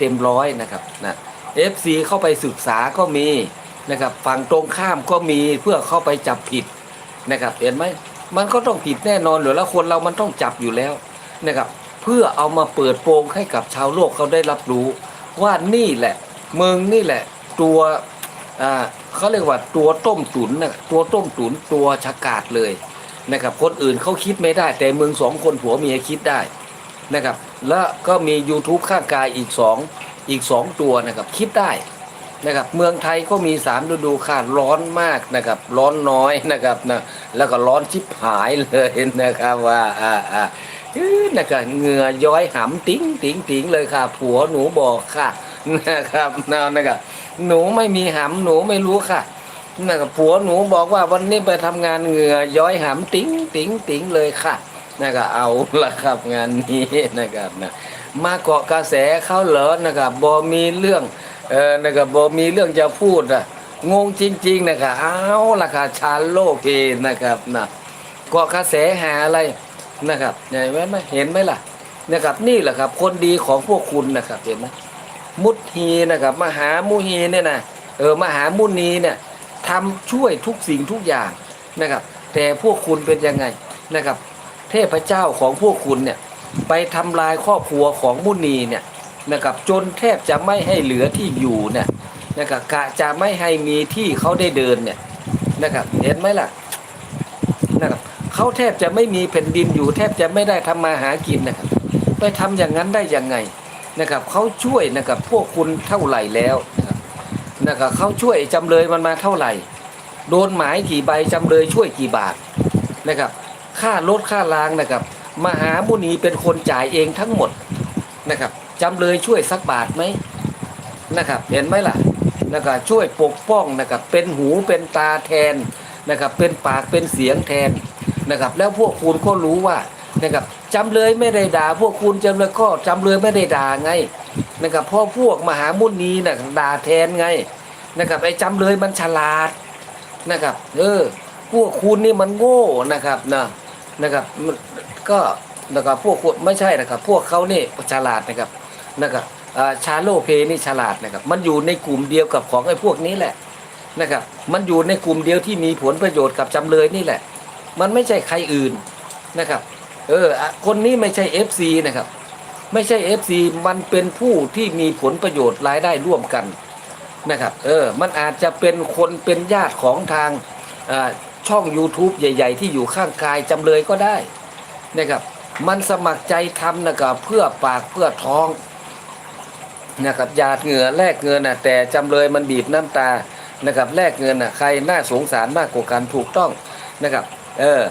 เต็มร้อยนะครับนะเอฟซีเข้าไปศึกษาก็มีนะครับฝั่งตรงข้ามก็มีเพื่อเข้าไปจับผิดนะครับเห็นไหมมันก็ต้องผิดแน่นอนอยู่แล้วคนเรามันต้องจับอยู่แล้วนะครับเพื่อเอามาเปิดโปงให้กับชาวโลกเขาได้รับรู้ ว่านี่แหละเมึงนี่แหละตัวอ่าเขาเรียกว่าตัวต้มตุ๋นนะตัวต้มตุ๋นตัวฉกาดเลยนะครับคนอื่นเขาคิดไม่ได้ แต่เมึงสองคนผัวเมียคิดได้ นะครับ แล้วก็มี YouTube ข้างกายอีกสองอีกสองตัวนะครับ คิดได้นะครับ เมืองไทยก็มีสามฤดูค่ะร้อนมากนะครับ ร้อนน้อยนะครับนะแล้วก็ร้อนชิบหายเลยนะครับว่าอ่าอ่าอื้อนะครับเหงื่อย้อยหำติ๋งติ๋งติ๋งเลยค่ะ ผัวหนูบอกค่ะนะครับนะนะครับหนูไม่มีหำหนูไม่รู้ค่ะนะครับผัวหนูบอกว่าวันนี้ไปทำงานเหงื่อย้อยหำติ๋งติ๋งติ๋งเลยค่ะ นะครับเอาละครับงานนี้นะครับนะมาเกาะกระแสเขาเหรอนะครับบอมีเรื่องเออนะครับบอมีเรื่องจะพูดอะงงจริง ๆ นะครับเอาละค่ะชาโลกเอนะครับนะเกาะกระแสหาอะไรนะครับเห็นไหมเห็นไหมล่ะนะครับนี่แหละครับ คนดีของพวกคุณนะครับเห็นไหมมุทีนะครับ มหามุฮีเนี่ยนะเออมหามุนีเนี่ยทำช่วยทุกสิ่งทุกอย่างนะครับ แต่พวกคุณเป็นยังไงนะครับ เทพเจ้าของพวกคุณเนี่ยไปทำลายครอบครัวของมุนีเนี่ยนะครับจนแทบจะไม่ให้เหลือที่อยู่เนี่ยนะครับกะจะไม่ให้มีที่เขาได้เดินเนี่ยนะครับเห็นไหมล่ะนะครับเขาแทบจะไม่มีแผ่นดินอยู่ แทบจะไม่ได้ทำมาหากินนะครับไปทำอย่างนั้นได้ยังไงนะครับเขาช่วยนะครับพวกคุณเท่าไหร่แล้วนะครับเขาช่วยจำเลยมันมาเท่าไหร่ โดนหมายกี่ใบจำเลยช่วยกี่บาทนะครับ ค่ารถค่าล้างนะครับ มหามุนีเป็นคนจ่ายเองทั้งหมดนะครับจำเลยช่วยสักบาทไหมนะครับ เห็นไหมล่ะนะครับช่วยปกป้องนะครับเป็นหูเป็นตาแทนนะครับเป็นปากเป็นเสียงแทนนะครับแล้วพวกคุณก็รู้ว่านะครับจำเลยไม่ได้ด่าพวกคุณจำเลยก็จำเลยไม่ได้ด่าไงนะครับพราะพวกมหามุนีนะด่าแทนไงนะครับไอ้จำเลยมันฉลาดนะครับ เออพวกคุณนี่มันโง่นะครับนะ นะครับก็นะครับพวกคุณไม่ใช่นะครับ พวกเขานี่ฉลาดนะครับนะครับชาโลเพนี่ฉลาดนะครับ มันอยู่ในกลุ่มเดียวกับของไอ้พวกนี้แหละนะครับ มันอยู่ในกลุ่มเดียวที่มีผลประโยชน์กับจำเลยนี่แหละ มันไม่ใช่ใครอื่นนะครับ เออ คนนี้ไม่ใช่ FC นะครับ ไม่ใช่ FC มันเป็นผู้ที่มีผลประโยชน์รายได้ร่วมกันนะครับ เออ มันอาจจะเป็นคนเป็นญาติของทางอ่า ช่อง YouTube ใหญ่ ๆ ที่อยู่ข้างกายจำเลยก็ได้นะครับมันสมัครใจทำนะครับเพื่อปากเพื่อท้องนะครับหยาดเหงื่อแลกเงินนะแต่จำเลยมันบีบน้ำตานะครับแลกเงินนะใครน่าสงสารมากกว่ากันถูกต้องนะครับ เออ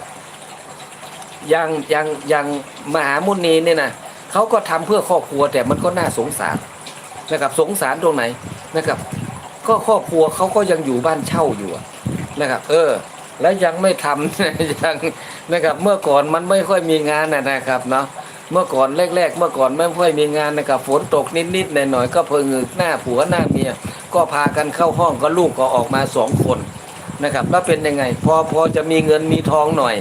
ยังยังยังมหามุนีเนี่ยนะเขาก็ทำเพื่อครอบครัวแต่มันก็น่าสงสารนะครับสงสารตรงไหนนะครับ ก็ครอบครัวเขาก็ยังอยู่บ้านเช่าอยู่นะครับ เออ แล้วยังไม่ทำยังนะครับ เมื่อก่อนมันไม่ค่อยมีงานนะนะครับเนาะเมื่อก่อนแรกๆ เมื่อก่อนไม่ค่อยมีงานนะครับฝนตกนิดๆหน่อยๆก็เพิ่งหน้าผัวหน้าเมียก็พากันเข้าห้องก็ลูกก็ออกมาสองคนนะครับ แล้วเป็นยังไง พอพอจะมีเงินมีทองหน่อย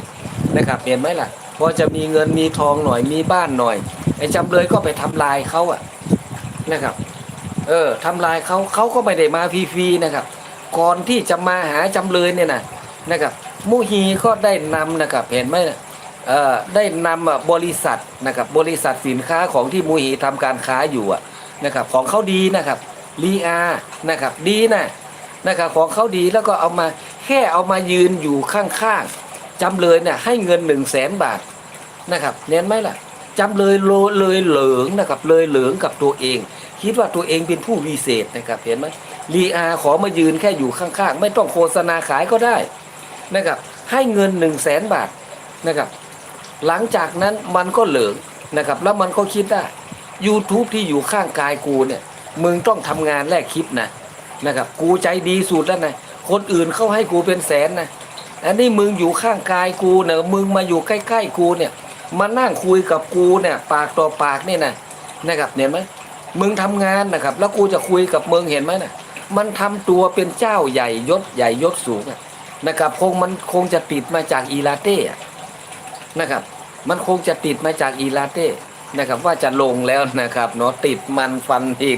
นะครับเห็นไหมล่ะ พอจะมีเงินมีทองหน่อยมีบ้านหน่อยไอ้จำเลยก็ไปทำลายเขาอะนะครับ เออทำลายเขาเขาก็ไม่ได้มาฟรีๆนะครับ ก่อนที่จะมาหาจำเลยเนี่ยนะ นะครับมุฮีก็ได้นำนะครับเห็นไหมเออได้นำบริษัทนะครับบริษัทสินค้าของที่มุฮีทำการค้าอยู่นะครับของเขาดีนะครับลีอานะครับดีนะนะครับของเขาดีแล้วก็เอามาแค่เอามายืนอยู่ข้างๆจำเลยเนี่ยให้เงินหนึ่งแสนบาทนะครับเน้นไหมล่ะจำเลยโลเลยเหลืองนะครับเลยเหลืองกับตัวเอง คิดว่าตัวเองเป็นผู้วิเศษนะครับเห็นไหมลีอาขอมายืนแค่อยู่ข้างๆ ไม่ต้องโฆษณาขายก็ได้ นะครับให้เงินหนึ่งแสนบาทนะครับหลังจากนั้นมันก็เหลืองนะครับแล้วมันก็คิดได้ YouTube ที่อยู่ข้างกายกูเนี่ยมึงต้องทำงานแลกคลิปนะนะครับกูใจดีสุดแล้วนะคนอื่นเข้าให้กูเป็นแสนนะอันนี้มึงอยู่ข้างกายกูเนี่ยมึงมาอยู่ใกล้ๆกูเนี่ยมานั่งคุยกับกูเนี่ยปากต่อปากนี่นะนะครับเห็นไหมมึงทำงานนะครับ แล้วกูจะคุยกับมึงเห็นไหมนะมันทำตัวเป็นเจ้าใหญ่ยศใหญ่ยศสูงอะ นะครับคงมันคงจะติดมาจากอีลาเต้นะครับ มันคงจะติดมาจากอีลาเต้นะครับ ว่าจะลงแล้วนะครับเนาะติดมันฟันเอง